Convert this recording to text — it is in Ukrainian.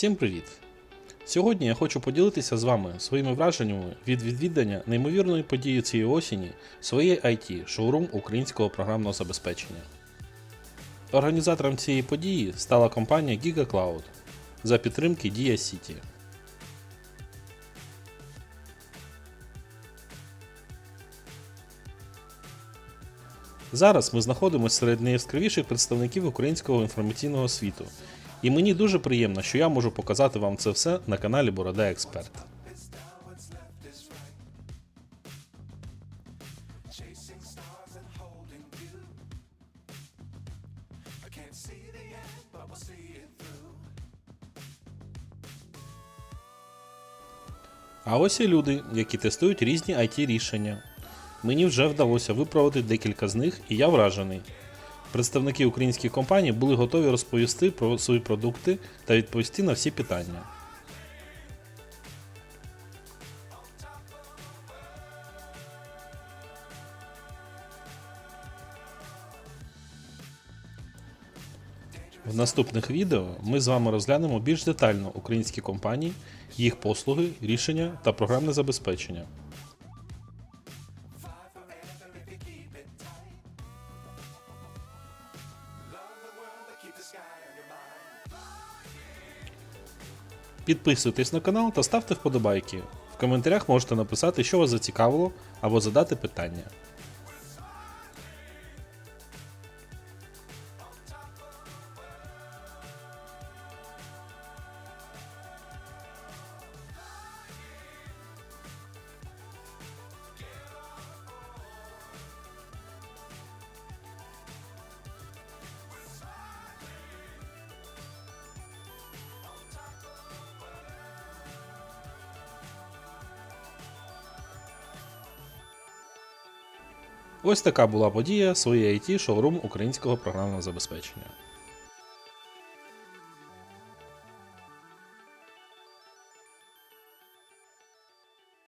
Всім привіт! Сьогодні я хочу поділитися з вами своїми враженнями від відвідання неймовірної події цієї осені своєї IT шоурум українського програмного забезпечення. Організатором цієї події стала компанія GigaCloud за підтримки Dia City. Зараз ми знаходимося серед найяскравіших представників українського інформаційного світу, і мені дуже приємно, що я можу показати вам це все на каналі Борода Експерт. А ось і люди, які тестують різні IT рішення. Мені вже вдалося виправити декілька з них, і я вражений. Представники українських компаній були готові розповісти про свої продукти та відповісти на всі питання. В наступних відео ми з вами розглянемо більш детально українські компанії, їх послуги, рішення та програмне забезпечення. Підписуйтесь на канал та ставте вподобайки. В коментарях можете написати, що вас зацікавило, або задати питання. Ось така була подія своєї IT шоурум українського програмного забезпечення.